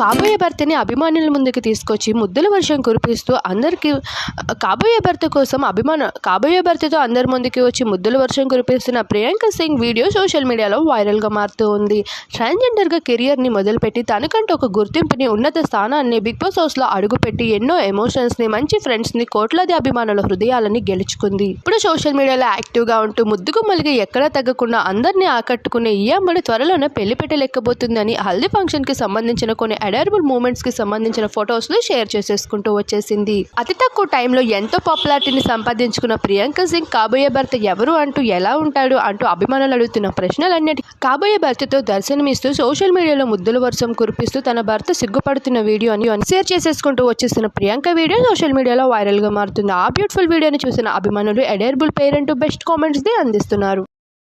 కాబోయే భర్తని అభిమానుల ముందుకు తీసుకొచ్చి ముద్దుల వర్షం కురిపిస్తూ అందరికీ కాబోయే భర్త కోసం అభిమాన కాబోయే భర్తతో అందరి ముందుకి వచ్చి ముద్దుల వర్షం కురిపిస్తున్న ప్రియాంక సింగ్ వీడియో సోషల్ మీడియాలో వైరల్గా మారుతూ ఉంది. ట్రాన్స్జెండర్గా కెరియర్ని మొదలుపెట్టి తనకంటూ ఒక గుర్తింపుని ఉన్నత స్థానాన్ని బిగ్ బాస్ హౌస్లో అడుగుపెట్టి ఎన్నో ఎమోషన్స్ని మంచి ఫ్రెండ్స్ని కోట్లాది అభిమానుల హృదయాలని గెలుచుకుంది. ఇప్పుడు సోషల్ మీడియాలో యాక్టివ్గా ఉంటూ ముద్దుకు మలిగి ఎక్కడా తగ్గకుండా అందరినీ ఆకట్టుకునే ఈ అమ్మడు త్వరలోనే పెళ్ళి పెట్టలేకపోతుందని హల్దీ ఫంక్షన్కి సంబంధించిన కొన్ని అడైరబుల్ మూమెంట్స్కి సంబంధించిన ఫొటోస్లు షేర్ చేసేసుకుంటూ వచ్చేసింది. అతి తక్కువ టైంలో ఎంతో పాపులారిటీని సంపాదించుకున్న ప్రియాంక సింగ్ కాబోయే భర్త ఎవరు అంటూ ఎలా ఉంటాడు అంటూ అభిమానులు అడుగుతున్న ప్రశ్నలన్నిటి కాబోయే భర్తతో దర్శనమిస్తూ సోషల్ మీడియాలో ముద్దుల వర్షం కురిపిస్తూ తన భర్త సిగ్గుపడుతున్న వీడియోని షేర్ చేసేసుకుంటూ వచ్చేస్తున్న ప్రియాంక వీడియో సోషల్ మీడియాలో వైరల్గా మారుతుంది. ఆ బ్యూటిఫుల్ వీడియోని చూసిన అభిమానులు అడేర్బుల్ పేరెంట్ బెస్ట్ కామెంట్స్ని అందిస్తున్నారు.